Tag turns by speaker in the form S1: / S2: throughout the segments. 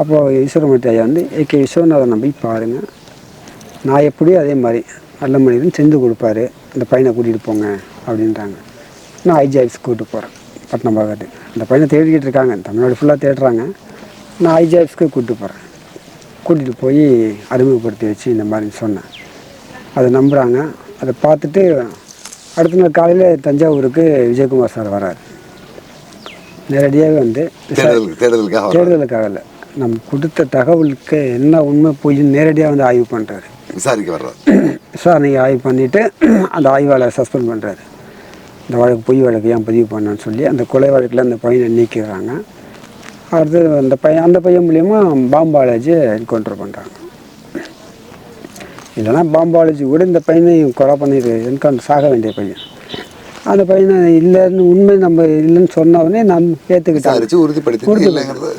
S1: அப்போது ஈஸ்வரமூர்த்தி ஐயா வந்து ஏகே விஸ்வநாதன் நம்பி பாருங்கள் நான் எப்படியோ அதே மாதிரி நல்ல மனிதன் செஞ்சு கொடுப்பாரு. அந்த பையனை கூட்டிகிட்டு போங்க அப்படின்றாங்க. நான் ஐஜிஐஎஸ் கூப்பிட்டு போகிறேன் பட்னம் பார்க்கறது அந்த பையனை தேடிக்கிட்டு இருக்காங்க. தமிழ்நாடு ஃபுல்லாக தேடுறாங்க. நான் ஐஜிஐஎஸ்க்கு கூப்பிட்டு போகிறேன் கூட்டிகிட்டு போய் அறிமுகப்படுத்தி வச்சு இந்த மாதிரி சொன்னேன். அதை நம்புகிறாங்க அதை பார்த்துட்டு அடுத்த நாள் காலையில் தஞ்சாவூருக்கு விஜயகுமார் சார் வராரு. நேரடியாகவே வந்து. தேர்தலுக்காக இல்லை. நம்ம கொடுத்த தகவலுக்கு என்ன உண்மை பொய்ன்னு நேரடியாக வந்து ஆய்வு பண்ணுறாரு
S2: விசாரிக்க வர்றாரு.
S1: விசாரணையை ஆய்வு பண்ணிவிட்டு அந்த ஆய்வாளர் சஸ்பெண்ட் பண்ணுறாரு இந்த வழக்கு பொய் வழக்கு ஏன் பதிவு பண்ணான்னு சொல்லி அந்த கொலை வழக்கில் அந்த பையனை நீக்கிறாங்க. அடுத்து அந்த பையன் அந்த பையன் மூலியமா பாம்பாலஜியை என்கவுண்டர் பண்ணுறாங்க இல்லைன்னா பாம்பாலஜி கூட இந்த பையனை கொலை பண்ணிட்டு என்கவுண்டர் சாக வேண்டிய பையன். அந்த பையனை இல்லைன்னு உண்மை நம்ம இல்லைன்னு சொன்ன உடனே நம்ம ஏற்றுக்கிட்டாங்க
S2: உறுதிப்படுத்தி இல்லைங்கிறது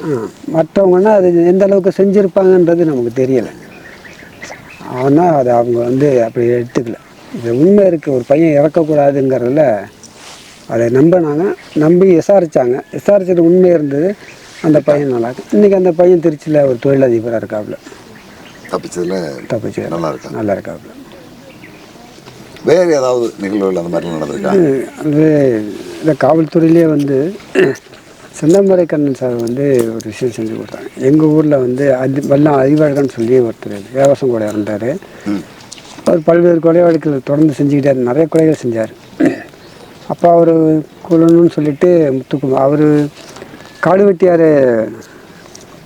S1: மற்றவங்கன்னா அது எந்த அளவுக்கு செஞ்சுருப்பாங்கன்றது நமக்கு தெரியலை. ஆனால் அதை அவங்க வந்து அப்படி எடுத்துக்கல. இது உண்மை இருக்குது ஒரு பையன் இறக்கக்கூடாதுங்கிறதுல அதை நம்பினாங்க. நம்பி விசாரித்தாங்க விசாரிச்சது உண்மை இருந்தது. அந்த பையன் நல்லா இருக்கு இன்றைக்கி அந்த பையன் திருச்சியில் ஒரு தொழிலதிபராக இருக்காப்புல
S2: தப்பிச்சதுல
S1: தப்பிச்சு.
S2: நல்லா இருக்கா
S1: நல்லா இருக்காப்புல
S2: வேற ஏதாவது நிகழ்வுகள் அந்த மாதிரிலாம் நடந்திருக்கா?
S1: அது இந்த காவல்துறையிலே வந்து செந்தமரை கண்ணன் சார் வந்து ஒரு விஷயம் செஞ்சு கொடுத்தாங்க. எங்கள் ஊரில் வந்து அது வல்லம் அறிவாழ்கன்னு சொல்லி ஒருத்தர் தேவசம் கூட இருந்தார். அவர் பல்வேறு கொலை வழக்குகள் தொடர்ந்து செஞ்சுக்கிட்டே இருந்தார். நிறைய கொலைகள் செஞ்சார். அப்போ அவர் கொல்லணும்னு சொல்லிட்டு முத்துக்குமார் அவர் காடுவெட்டியார்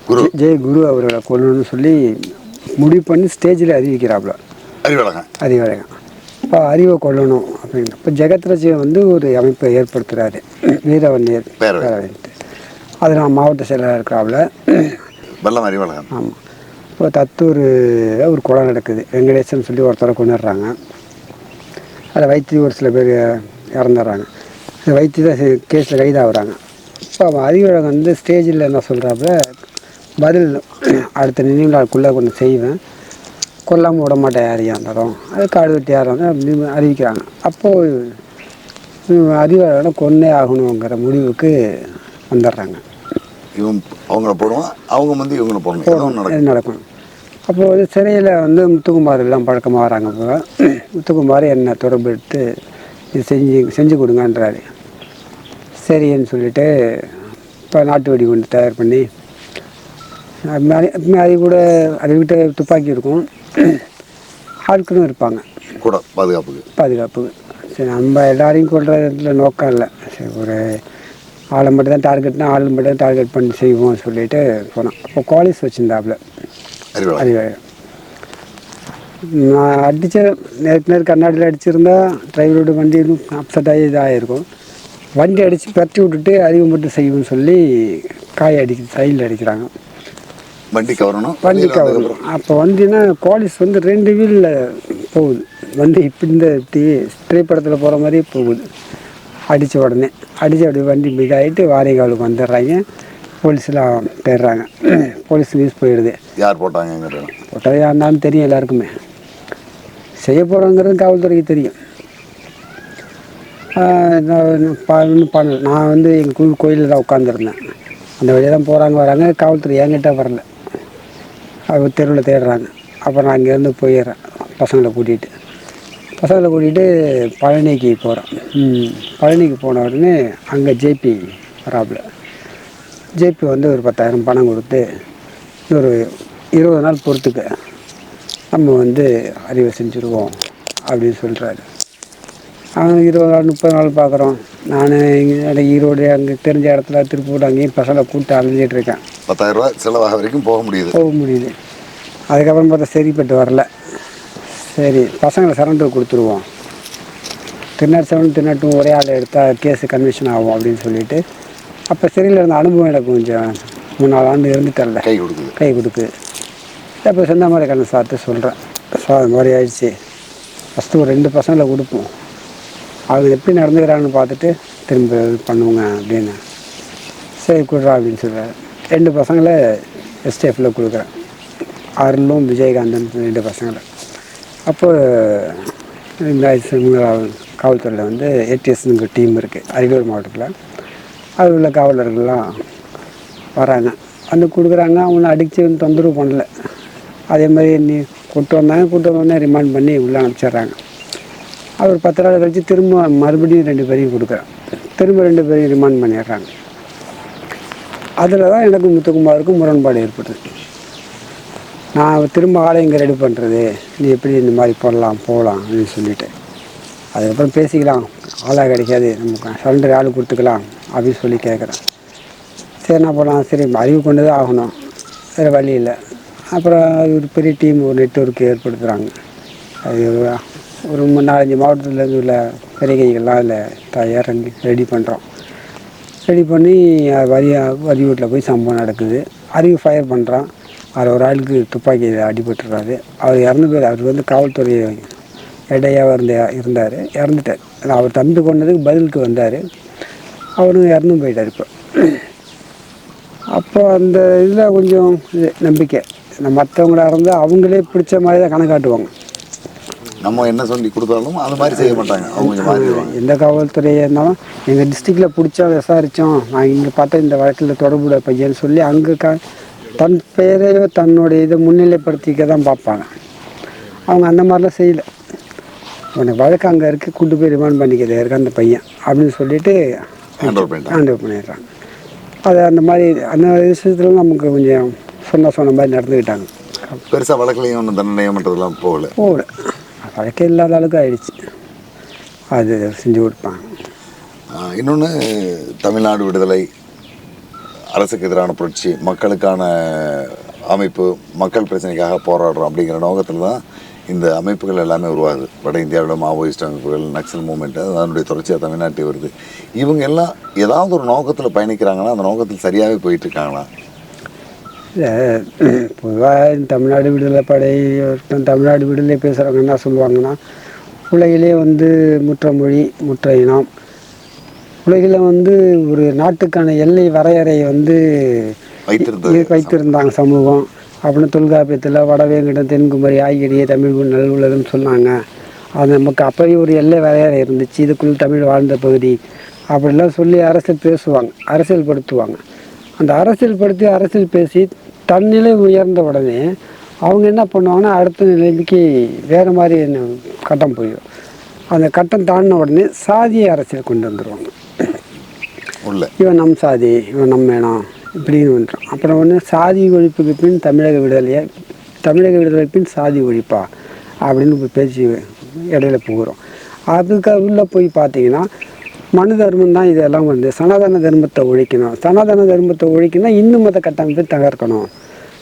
S2: குரு.
S1: ஜெய குரு அவரை கொல்லணும்னு சொல்லி முடிவு பண்ணி ஸ்டேஜில் அறிவிக்கிறாப்புல
S2: அறிவழகன்
S1: அறிவழகன் இப்போ அறிவை கொல்லணும் அப்படின்னு இப்போ ஜெகத்ரட்சியம் வந்து ஒரு அமைப்பை ஏற்படுத்துகிறாரு வீரவன்னியர் அது நான் மாவட்ட செயலராக இருக்கிறாப்புல.
S2: வெள்ளம் அறிவழகன்
S1: ஆமாம் இப்போ தத்தூர் ஒரு கொலை நடக்குது. வெங்கடேசன் சொல்லி ஒருத்தரை கொண்டுடுறாங்க அதை வைத்து ஒரு சில பேர் இறந்துடுறாங்க. வைத்து தான் கேஸில் கைதாகிறாங்க. இப்போ அவன் அறிவழகன் வந்து ஸ்டேஜில் என்ன சொல்கிறாப்புல பதில் அடுத்த நினைவு நாளுக்குள்ளே கொஞ்சம் செய்வேன். கொல்லாமல் விட மாட்டேன் யாரையும் இருந்தாலும். அது காடு வெட்டி யாரும் அப்படின்னு அறிவிக்கிறாங்க. அப்போது அறிவழகனை கொன்னே ஆகணுங்கிற முடிவுக்கு வந்துடுறாங்க.
S2: இவன் அவங்கள போடுவான் அவங்க வந்து இவங்கள போடணும். நடக்கும்
S1: இது நடக்கும் அப்போ வந்து சிறையில் வந்து முத்துக்குமார் எல்லாம் பழக்கமாக வராங்க இப்போ முத்துக்குமார் என்னை தொடர்பு எடுத்து இது செஞ்சு செஞ்சு கொடுங்கன்றாரு. சரின்னு சொல்லிட்டு இப்போ நாட்டு வெடி குண்டு தயார் பண்ணி அது மாதிரி- அது கூட அதுக்கிட்ட துப்பாக்கி இருக்கும். ஆட்களும் இருப்பாங்க.
S2: கூட பாதுகாப்புக்கு.
S1: பாதுகாப்பு. சரி நம்ம எல்லாரையும் கொள்றதுல நோக்கம் இல்லை. சரி ஒரு ஆளை மட்டும் தான் டார்கெட்னா ஆள் மட்டும் தான் டார்கெட் பண்ணி செய்வோம் சொல்லிட்டு போனோம். அப்போ குவாலிஸ் வச்சுருந்தாப்புல.
S2: அறிவழகன்
S1: அறிவாளி. நான் அடித்த நேருக்கு நேர் கண்ணாடியில் அடிச்சிருந்தா டிரைவரோட வண்டி அப்செட் ஆகி இதாகிருக்கும் வண்டி அடித்து பரட்டி விட்டுட்டு அறிவு மட்டும் செய்வோம்னு சொல்லி காய அடிக்க சைடில் அடிக்கிறாங்க.
S2: வண்டி கவரணும்.
S1: வண்டி
S2: வந்ததுக்கப்புறம்
S1: அப்போ வண்டினா குவாலிஸ் வந்து ரெண்டு வீலில் போகுது. வண்டி இப்போ இந்த டி திரைப்படத்தில் போகிற மாதிரியே போகுது. அடித்த உடனே. அடித்து அப்படி வண்டி இதாகிட்டு வாரிகாலுக்கு வந்துடுறாங்க. போலீஸ்லாம் போயிடுறாங்க. போலீஸ் நியூஸ் போயிடுது.
S2: யார் போட்டாங்கங்கிறது
S1: போட்டது யாருனாலும் தெரியும் எல்லாருக்குமே. செய்ய போகிறோங்கிறது காவல்துறைக்கு தெரியும். இன்னும் பண்ணல. நான் வந்து எங்கள் கோயிலில் தான் உட்காந்துருந்தேன் அந்த வழியாக தான் போகிறாங்க வராங்க. காவல்துறை என்கிட்ட வரல. அவங்க தெருவில் தேடுறாங்க. அப்புறம் நான் அங்கேருந்து போயிடுறேன் பசங்களை கூட்டிகிட்டு பசங்களை கூட்டிகிட்டு பழனிக்கு போகிறேன் பழனிக்கு போன உடனே அங்கே ஜேபி வராப்பில். ஜேபி வந்து ஒரு பத்தாயிரம் பணம் கொடுத்து ஒரு இருபது நாள் பொறுத்துக்க நம்ம வந்து அறிவை செஞ்சுருவோம் அப்படின்னு சொல்கிறாரு அவங்க இருபது நாள் முப்பது நாள் பார்க்குறோம். நான் இங்கே ஈரோடு அங்கே தெரிஞ்ச இடத்துல திருப்பூர் அங்கேயும் பசங்களை கூப்பிட்டு அலைஞ்சிட்ருக்கேன்
S2: பத்தாயிரம் ரூபாய் செலவாக வரைக்கும் போக முடியுது.
S1: போக முடியுது. அதுக்கப்புறம் பார்த்தா சரிப்பட்டு வரல. சரி பசங்களை சரண்டர் கொடுத்துருவோம். திருநாட் செவன் திருநாட் டூ ஒரே ஆள் எடுத்தால் கேஸு கன்விஷன் ஆகும் அப்படின்னு சொல்லிட்டு அப்போ சிறையில் இருந்த அனுபவம் எனக்கு கொஞ்சம் மூணு நாலு ஆண்டு இருந்துட்டல
S2: கை கொடுக்குது.
S1: கை கொடுக்கு அப்போ செந்தாமரை கண்ணன் சார்ட்டு சொல்கிறேன் சார் இது மாதிரி ஆயிடுச்சு. ஃபஸ்ட்டு ஒரு ரெண்டு பசங்களை கொடுப்போம். அவங்க எப்படி நடந்துக்கிறாங்கன்னு பார்த்துட்டு திரும்ப இது பண்ணுவோங்க அப்படின்னு. சரி கொடுறா அப்படின்னு சொல்கிறார் ரெண்டு பசங்களை எஸ்டிஎஃப்பில் கொடுக்குறேன். அருளும் விஜயகாந்தன் ரெண்டு பசங்களை. அப்போ இந்த காவல்துறையில் வந்து ஏடிஎஸ்னுங்க டீம் இருக்குது அரியலூர் மாவட்டத்தில். அதில் உள்ள காவலர்கள்லாம் வராங்க. வந்து கொடுக்குறாங்க. அவனை அடித்து தொந்தரவு பண்ணல. அதே மாதிரி நீ கூட்டு வந்தாங்க. கூட்டு வந்தோடனே ரிமாண்ட் பண்ணி உள்ளே அனுப்பிச்சிடுறாங்க. அவர் பத்து நாள் கழித்து திரும்ப மறுபடியும் ரெண்டு பேரையும் கொடுக்குறான் திரும்ப ரெண்டு பேரையும் ரிமாண்ட் பண்ணிடுறாங்க. அதில் தான் எனக்கு முத்துக்குமாருக்கும் முரண்பாடு ஏற்பட்டது. நான் திரும்ப ஆளை இங்கே ரெடி பண்ணுறது நீ எப்படி இந்த மாதிரி பண்ணலாம் போகலாம் அப்படின்னு சொல்லிட்டு. அதுக்கப்புறம் பேசிக்கலாம். ஆளாக கிடைக்காது. நமக்கு சரண்டர் ஆள் கொடுத்துக்கலாம் அப்படின்னு சொல்லி கேட்குறேன் சரி என்ன பண்ணலாம்? சரி அறிவு கொண்டு தான் ஆகணும். வேறு வழி இல்லை. அப்புறம் அது ஒரு பெரிய டீம் ஒரு நெட்ஒர்க் ஏற்படுத்துகிறாங்க அது ஒரு மூணு நாலஞ்சு மாவட்டத்துலேருந்து உள்ள பெரிய கைகள்லாம் அதில் தயார் ரெடி பண்ணுறோம் ரெடி பண்ணி வரி வரி வீட்டில் போய் சம்பவம் நடக்குது. அறிவு ஃபயர் பண்ணுறான் அதில் ஒரு ஆளுக்கு துப்பாக்கி அடிபட்டுறாரு. அவர் இறந்து போய் அவர் வந்து காவல்துறை இடையாக இருந்த இருந்தார். இறந்துட்டார். அவர் தம்பி கொண்டதுக்கு பதிலுக்கு வந்தார். அவரும் இறந்தும் போயிட்டார் இப்போ. அப்போ அந்த இதில் கொஞ்சம் இது நம்பிக்கை. நம்ம மற்றவங்களா இருந்தால் அவங்களே பிடிச்ச மாதிரி தான் கணக்காட்டுவாங்க
S2: நம்ம என்ன சொல்லி கொடுத்தாலும் அது மாதிரி செய்ய மாட்டாங்க. அவங்க மாறிடுவாங்க.
S1: எந்த காவல்துறையாக இருந்தாலும் எங்கள் டிஸ்ட்ரிக்டில் பிடிச்சா விசாரித்தோம் நான் இங்கே பார்த்தா இந்த வழக்கில் தொடர்புடைய பையன் சொல்லி அங்கே க தன் பெயரையோ தன்னுடைய இதை முன்னிலைப்படுத்திக்க தான் பார்ப்பாங்க. அவங்க அந்த மாதிரிலாம் செய்யலை. உனக்கு வழக்கு அங்கே இருக்கு கூட்டு போய் ரிமாண்ட் பண்ணிக்கிறது இருக்க அந்த பையன் அப்படின்னு சொல்லிட்டு
S2: ஹேண்ட் ஓவர் பண்ணிட்டாங்க.
S1: ஹேண்ட் ஓவர் பண்ணிடுறாங்க. அது அந்த மாதிரி அந்த விஷயத்துல நமக்கு கொஞ்சம் சொன்ன சொன்ன மாதிரி நடந்துக்கிட்டாங்க.
S2: பெருசாக வழக்குலையும் ஒன்றும் தண்டனையமன்றதெல்லாம் போகல.
S1: போகல. வழக்கே இல்லாத அளவுக்கு ஆயிடுச்சு. அது செஞ்சு கொடுப்பாங்க.
S2: இன்னொன்று தமிழ்நாடு விடுதலை அரசுக்கு எதிரான புரட்சி மக்களுக்கான அமைப்பு மக்கள் பிரச்சனைக்காக போராடுறோம் அப்படிங்கிற நோக்கத்தில் தான் இந்த அமைப்புகள் எல்லாமே உருவாகுது. வட இந்தியாவில் மாவோயிஸ்ட் அமைப்புகள் நக்சல் மூமெண்ட் அதனுடைய தொடர்ச்சியாக தமிழ்நாட்டில் வருது. இவங்க எல்லாம் ஏதாவது ஒரு நோக்கத்தில் பயணிக்கிறாங்கன்னா அந்த நோக்கத்தில் சரியாகவே போயிட்டு இருக்காங்களா?
S1: பொதுவாக தமிழ்நாடு விடுதலை படை தமிழ்நாடு விடுதலை பேசுகிறவங்க என்ன சொல்லுவாங்கன்னா உலகிலே வந்து முற்ற மொழி முற்ற இனம் உலகில் வந்து ஒரு நாட்டுக்கான எல்லை வரையறையை வந்து வைத்திருந்தாங்க சமூகம். அப்படின்னு தொல்காப்பியத்தில் வடவேங்கடம் தென்குமரி ஆகிய தமிழ் நல் உலகம் சொன்னாங்க. அது நமக்கு அப்போயே ஒரு எல்லை வரையறை இருந்துச்சு. இதுக்குள் தமிழ் வாழ்ந்த பகுதி. அப்படிலாம் சொல்லி அரசியல் பேசுவாங்க அரசியல் படுத்துவாங்க அந்த அரசியல் படுத்தி அரசியல் பேசி தன்னிலை உயர்ந்த உடனே அவங்க என்ன பண்ணுவாங்கன்னா அடுத்த நிலைமைக்கு வேறு மாதிரி என்ன கட்டம் போயிடும் அந்த கட்டம் தாண்டின உடனே சாதிய அரசியல் கொண்டு வந்துடுவாங்க
S2: உள்ள.
S1: இவன் நம் சாதி இவன் நம்ம இனம் இப்படின்னு வந்துடும் அப்புறம் ஒன்று சாதி ஒழிப்புக்கு பின் தமிழக விடுதலையை தமிழக விடுதலை பின் சாதி ஒழிப்பா அப்படின்னு பேச்சு இடையில போகிறோம். அதுக்கு உள்ளே போய் பார்த்தீங்கன்னா மனு தர்மம் தான் இதெல்லாம் வந்து சனாதன தர்மத்தை ஒழிக்கணும். சனாதன தர்மத்தை ஒழிக்கணும் இந்து மத கட்டமைப்பை தகர்க்கணும்.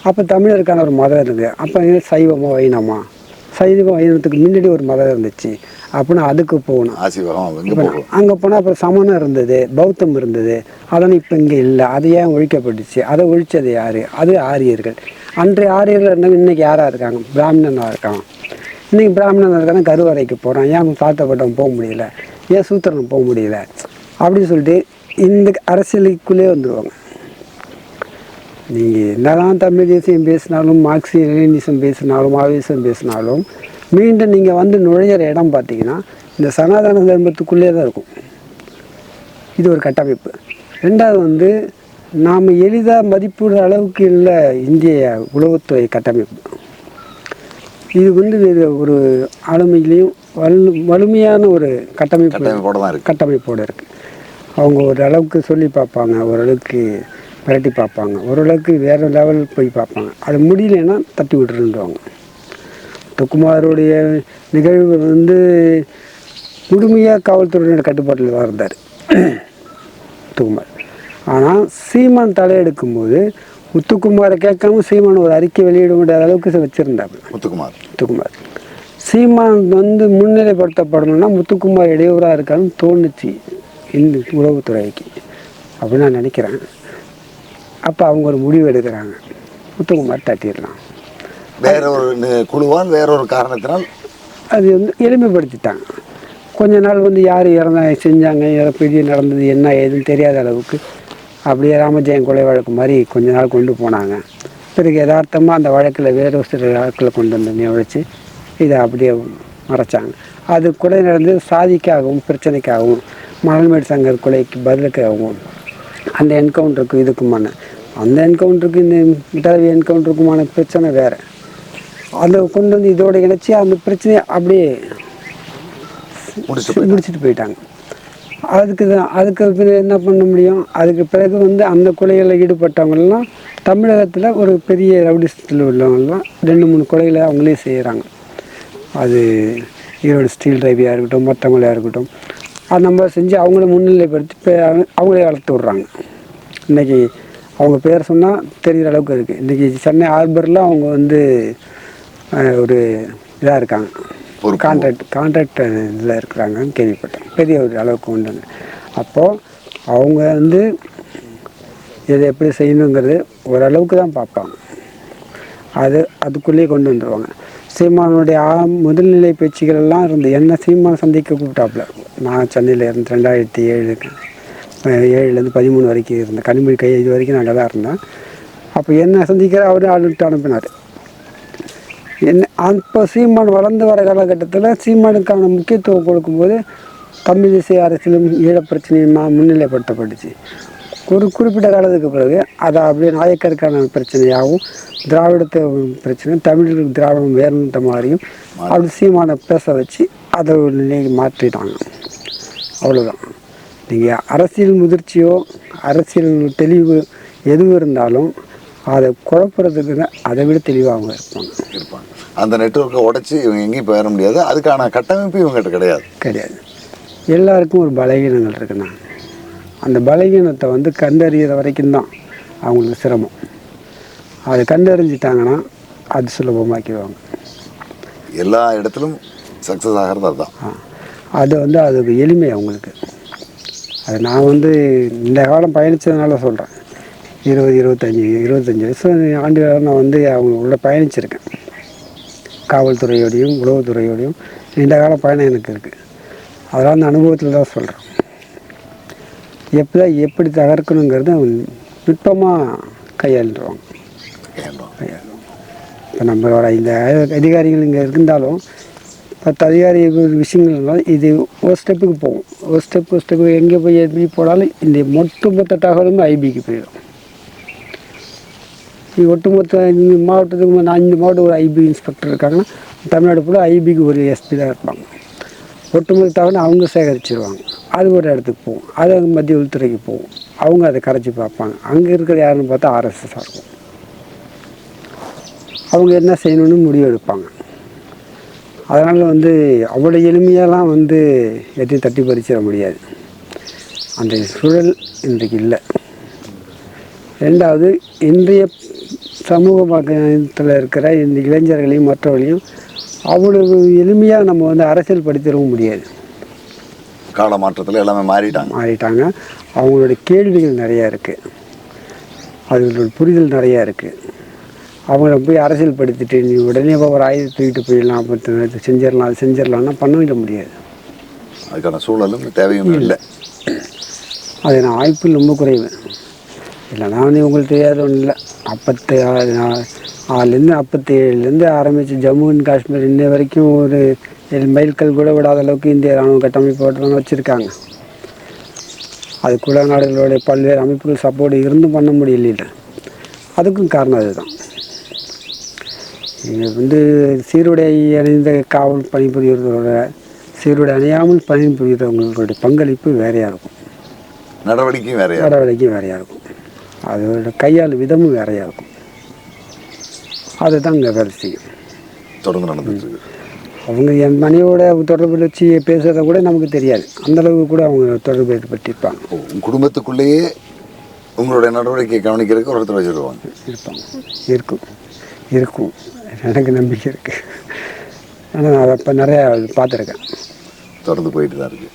S1: அப்போ தமிழருக்கான ஒரு மதம் இருக்குது அப்போ சைவமோ வைணமா? சைவ வைணவத்துக்கு முன்னாடி ஒரு மதம் இருந்துச்சு. அப்படின்னு அதுக்கு போகணும். அங்கே போனால் அப்புறம் சமணம் இருந்தது பௌத்தம் இருந்தது. அதெல்லாம் இப்போ இங்கே இல்லை. அது ஏன் ஒழிக்கப்பட்டுச்சு? அதை ஒழிச்சது யார்? அது ஆரியர்கள். அன்றைய ஆரியர்கள் இருந்தாங்க இன்றைக்கி யாராக இருக்காங்க? பிராமணனாக இருக்கான். இன்றைக்கி பிராமணனாக இருக்கான? கருவறைக்கு போகிறான் ஏன் தாழ்த்தப்பட்டவன் போக முடியல? ஏன் சூத்திரன் போக முடியல? அப்படின்னு சொல்லிட்டு இந்த அரசியலுக்குள்ளே வந்துடுவாங்க நீங்கள் என்னதான் தமிழ் தேசியம் பேசினாலும் மார்க்சிய லெனினிசம் பேசினாலும் மாவோயிசம் பேசினாலும் மீண்டும் நீங்கள் வந்து நுழையிற இடம் பார்த்தீங்கன்னா இந்த சனாதன தர்மத்துக்குள்ளே தான் இருக்கும். இது ஒரு கட்டமைப்பு. ரெண்டாவது வந்து நாம் எளிதாக மதிப்பிடுற அளவுக்கு இல்லை இந்திய உளவுத்துறை கட்டமைப்பு. இது வந்து ஒரு ஆளுமையிலையும் வலு வலிமையான ஒரு கட்டமைப்பு
S2: கட்டமைப்போட தான் இருக்கு.
S1: கட்டமைப்போடு இருக்குது அவங்க ஒரு அளவுக்கு சொல்லி பார்ப்பாங்க ஓரளவுக்கு மிரட்டி பார்ப்பாங்க ஓரளவுக்கு வேறு லெவல் போய் பார்ப்பாங்க. அது முடியலன்னா தட்டி விட்டுருந்துவாங்க துக்குமாருடைய நிகழ்வு வந்து முழுமையாக காவல்துறையினர் கட்டுப்பாட்டில் தான் இருந்தார். முத்துக்குமார் ஆனால் சீமான் தலையெடுக்கும்போது முத்துக்குமாரை கேட்காம சீமான் ஒரு அறிக்கை வெளியிட முடியாத அளவுக்கு வச்சுருந்தாங்க
S2: முத்துக்குமார்.
S1: முத்துக்குமார். சீமான் வந்து முன்னிலைப்படுத்தப்படணும்னா முத்துக்குமார் இடையூறாக இருக்கான்னு தோணுச்சு இந்த உளவுத்துறைக்கு. அப்படின்னு நான் நினைக்கிறேன். அப்போ அவங்க ஒரு முடிவு எடுக்கிறாங்க. முத்துக்குமார் தட்டிடலாம்.
S2: வேற ஒரு குழுவால் வேற ஒரு காரணத்தினால்?
S1: அது வந்து எளிமைப்படுத்திட்டாங்க. கொஞ்ச நாள் வந்து யார் இறந்தா செஞ்சாங்க பெரிய நடந்தது என்ன ஏதுன்னு தெரியாத அளவுக்கு அப்படியே ராமஜெயம் கொலை வழக்கு மாதிரி கொஞ்ச நாள் கொண்டு போனாங்க. பிறகு யதார்த்தமாக அந்த வழக்கில் வேறு சில வழக்கில் கொண்டு வந்து நியமிச்சு இதை அப்படியே மறைச்சாங்க. அது கொலை நடந்தது சாதிக்காகவும் பிரச்சனைக்காகவும் மணல்மேடு சங்கர் கொலைக்கு பதிலுக்காகவும் அந்த என்கவுண்டருக்கு இதுக்குமான அந்த என்கவுண்டருக்கு இந்த மிட்டாவி என்கவுண்டருக்குமான பிரச்சனை வேறு. அதை கொண்டு வந்து இதோட இணைச்சி அந்த பிரச்சனையை அப்படியே
S2: முடிச்சுட்டு போயிட்டாங்க.
S1: அதுக்கு தான் அதுக்கு பிறகு என்ன பண்ண முடியும்? அதுக்கு பிறகு வந்து அந்த கொலைகளில் ஈடுபட்டவங்கெல்லாம் தமிழகத்தில் ஒரு பெரிய ரவுடிசத்தில் உள்ளவங்கெல்லாம் ரெண்டு மூணு கொலைகளை அவங்களே செய்கிறாங்க அது ஈரோடு ஸ்டீல் ரவியாக இருக்கட்டும் மற்றவங்களையாக இருக்கட்டும் அந்த மாதிரி செஞ்சு அவங்கள முன்னிலைப்படுத்தி அவங்களே வளர்த்து விட்றாங்க. இன்றைக்கி அவங்க பேர் சொன்னால் தெரிகிற அளவுக்கு இருக்குது இன்றைக்கி சென்னை ஹார்பரில் அவங்க வந்து ஒரு இதாக இருக்காங்க.
S2: பொறுப்பு.
S1: கான்ட்ராக்ட் கான்ட்ராக்ட் இதில் இருக்கிறாங்கன்னு கேள்விப்பட்டேன். பெரிய ஒரு அளவுக்கு வந்து அப்போது அவங்க வந்து இதை எப்படி செய்யணுங்கிறது ஓரளவுக்கு தான் பார்ப்பாங்க. அது அதுக்குள்ளேயே கொண்டு வந்துடுவாங்க சீமானுடைய முதல்நிலை பேச்சுகள் எல்லாம் இருந்து என்ன சீமான் சந்திக்க கூப்பிட்டாப்புல? நான் சென்னையில் இருந்து ரெண்டாயிரத்தி ஏழுக்கு ஏழுலேருந்து பதிமூணு வரைக்கும் இருந்தேன். கனிமொழி கை இது வரைக்கும் நான் அங்கே தான் இருந்தேன். அப்போ என்ன சந்திக்கிற அவர் ஆளுட்டு அனுப்பினார். என்ன அப்போ சீமான் வளர்ந்து வர காலகட்டத்தில் சீமானுக்கான முக்கியத்துவம் கொடுக்கும்போது தமிழ் இசை அரசியலும் ஈழப்பிரச்சனையுமா முன்னிலைப்படுத்தப்பட்டுச்சு. ஒரு குறிப்பிட்ட காலத்துக்கு பிறகு அதை அப்படியே நாயக்கருக்கான பிரச்சனையாகவும் திராவிடத்தை பிரச்சனை தமிழுக்கு திராவிடம் வேறுன்ற மாதிரியும் அப்படி சீமானை பேச வச்சு அதை நிலைக்கு மாற்றிட்டாங்க. அவ்வளோதான் நீங்கள் அரசியல் முதிர்ச்சியோ அரசியல் தெளிவு எதுவும் இருந்தாலும் அதை குழப்புறதுக்கு அதை விட தெளிவாக இருப்பாங்க.
S2: இருப்பாங்க. அந்த நெட்வொர்க்கை உடைச்சி இவங்க எங்கேயும் போயிட முடியாது. அதுக்கான கட்டமைப்பு இவங்ககிட்ட கிடையாது.
S1: கிடையாது. எல்லாருக்கும் ஒரு பலகீனங்கள் இருக்குண்ணா. அந்த பலகீனத்தை வந்து கண்டறியிற வரைக்கும் தான் அவங்களுக்கு சிரமம். அதை கண்டறிஞ்சிட்டாங்கன்னா அது சுலபமாக்கிடுவாங்க.
S2: எல்லா இடத்திலும் சக்ஸஸ் ஆகிறது அதுதான்.
S1: அது வந்து அதுக்கு எளிமை அவங்களுக்கு. அது நான் வந்து இந்த காலம் பயணித்ததுனால சொல்கிறேன் இருபது இருபத்தஞ்சி இருபத்தஞ்சி வருஷம் ஆண்டுகளாக நான் வந்து அவங்க உள்ள பயணிச்சிருக்கேன். காவல்துறையோடையும் உளவுத்துறையோடையும் நீண்ட கால பயணம் எனக்கு இருக்குது அதெல்லாம் அந்த அனுபவத்தில் தான் சொல்கிறேன் எப்படி எப்படி தகர்க்கணுங்கிறது நுட்பமாக கையாளுவாங்க
S2: ஏன்றான்.
S1: இப்போ நம்மளோட இந்த அதிகாரிகள் இங்கே இருந்தாலும் பத்து அதிகாரி விஷயங்கள்லாம் இது ஒரு ஸ்டெப்புக்கு போகும். ஒரு ஸ்டெப் ஒரு ஸ்டெப்பு எங்கே போய் எப்படி போனாலும் இந்த ஒட்டுமொத்த தகவலும் ஐபிக்கு போயிடும். இது ஒட்டுமொத்த மாவட்டத்துக்கு அஞ்சு மாவட்டம் ஒரு ஐபி இன்ஸ்பெக்டர் இருக்காங்கன்னா தமிழ்நாடு ஃபுல்லாக ஐபிக்கு ஒரு எஸ்பி தான் இருப்பாங்க. ஒட்டுமொத்த தகவல் அவங்க சேகரிச்சிருவாங்க. அது ஒரு இடத்துக்கு போகும். அது அவங்க மத்திய உள்துறைக்கு போகும். அவங்க அதை கரைச்சி பார்ப்பாங்க. அங்கே இருக்கிற யாருன்னு பார்த்தா ஆர்எஸ்எஸ்ஸாக இருக்கும். அவங்க என்ன செய்யணும்னு முடிவு எடுப்பாங்க. அதனால் வந்து அவ்வளோ எளிமையெல்லாம் வந்து எதையும் தட்டி பறிச்சிட முடியாது. அந்த சூழல் இன்றைக்கு இல்லை. ரெண்டாவது இன்றைய சமூக பக்கத்தில் இருக்கிற இந்த இளைஞர்களையும் மற்றவர்களையும் அவ்வளவு எளிமையாக நம்ம வந்து அரசியல் படுத்திடவும் முடியாது.
S2: கால மாற்றத்தில் எல்லாமே மாறிட்டாங்க.
S1: மாறிட்டாங்க. அவங்களோட கேள்விகள் நிறையா இருக்குது அவங்களோட புரிதல் நிறையா இருக்குது அவங்கள போய் அரசியல் படுத்திட்டு நீ உடனே ஒரு ஆயுதத்தை தூக்கிட்டு போயிடலாம் அப்போ செஞ்சிடலாம் அது செஞ்சிடலாம்னா பண்ணவே முடியாது.
S2: அதுக்கான சூழலும் தேவையும் இல்லை.
S1: அது நான் வாய்ப்பு ரொம்ப குறைவு. இல்லைனா வந்து உங்களுக்கு தெரியாத ஒன்றும் இல்லை அப்பத்து ஆறுலேருந்து அப்பத்தி ஏழுலேருந்து ஆரம்பித்து ஜம்மு அண்ட் காஷ்மீர் இன்ன வரைக்கும் ஒரு மைல்கல் கூட விடாத அளவுக்கு இந்திய ராணுவ கட்டமைப்பு ஓட்டுறவங்க வச்சுருக்காங்க. அது கூட நாடுகளுடைய பல்வேறு அமைப்புகள் சப்போர்ட் இருந்தும் பண்ண முடியல அதுக்கும் காரணம் அதுதான். இங்கே வந்து சீருடை அணிந்த காவல் பணிபுரியறதோட சீருடை அணியாமல் பணிபுரியறவங்களுடைய பங்களிப்பு வேறையாக இருக்கும்.
S2: நடவடிக்கையும் வேறையா
S1: நடவடிக்கை வேறையாக இருக்கும். அதோட கையாள் விதமும் வேறையாக இருக்கும். அதுதான் இங்கே வேலை செய்யும்
S2: தொடர்ந்து நடந்துட்டு
S1: அவங்க என் மனைவியோட தொடர்பு வச்சு பேசுகிறத கூட நமக்கு தெரியாது. அந்த அளவுக்கு கூட அவங்க தொடர்பு
S2: உங்க குடும்பத்துக்குள்ளேயே உங்களுடைய நடவடிக்கையை கவனிக்கிறதுக்கு ஒருத்தர் வச்சுருவாங்க
S1: இருப்பாங்க. இருக்கும். இருக்கும். எனக்கு நம்பிக்கை இருக்குது ஆனால் நான் அப்போ நிறையா பார்த்துருக்கேன்.
S2: தொடர்ந்து போயிட்டு தான் இருக்கு.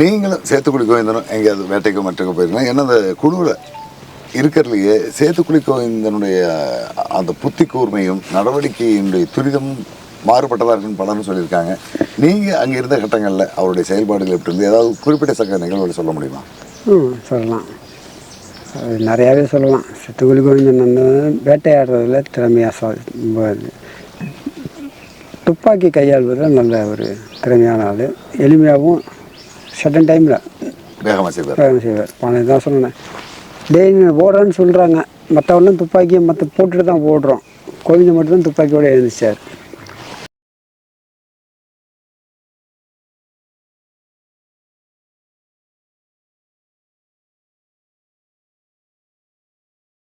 S2: நீங்களும் சேத்துக்குடி கோவிந்தனும் எங்கேயாவது வேட்டைக்கோ மற்றக்கோ போயிருக்கலாம் ஏன்னா அந்த குழுவில் இருக்கிறதுலையே சேத்துக்குடி கோவிந்தனுடைய அந்த புத்தி கூர்மையும் நடவடிக்கையினுடைய துரிதமும் மாறுபட்டதாக இருக்குன்னு பலரும் சொல்லியிருக்காங்க. நீங்கள் அங்கே இருந்த கட்டங்களில் அவருடைய செயல்பாடுகள் எப்படி இருந்து ஏதாவது குறிப்பிட்ட சக நிகழ்வுகளை சொல்ல முடியுமா?
S1: சொல்லலாம். நிறையாவே சொல்லலாம். சித்துக்குழி கோவிந்தன் வந்து வேட்டையாடுறதுல திறமையாக. துப்பாக்கி கையாள்வதில் நல்ல ஒரு திறமையான ஆள். எளிமையாகவும் சடன் டைமில்
S2: வேகமாக செய்வார்.
S1: வேகம் செய்வார். பணம் தான் சொன்னேன் டெய்லி ஓடுறேன்னு சொல்கிறாங்க மற்றவெல்லாம் துப்பாக்கியை மற்ற போட்டுட்டு தான் ஓடுறோம் கோவிந்த மட்டும்தான் துப்பாக்கியோடு எழுந்துச்சார்.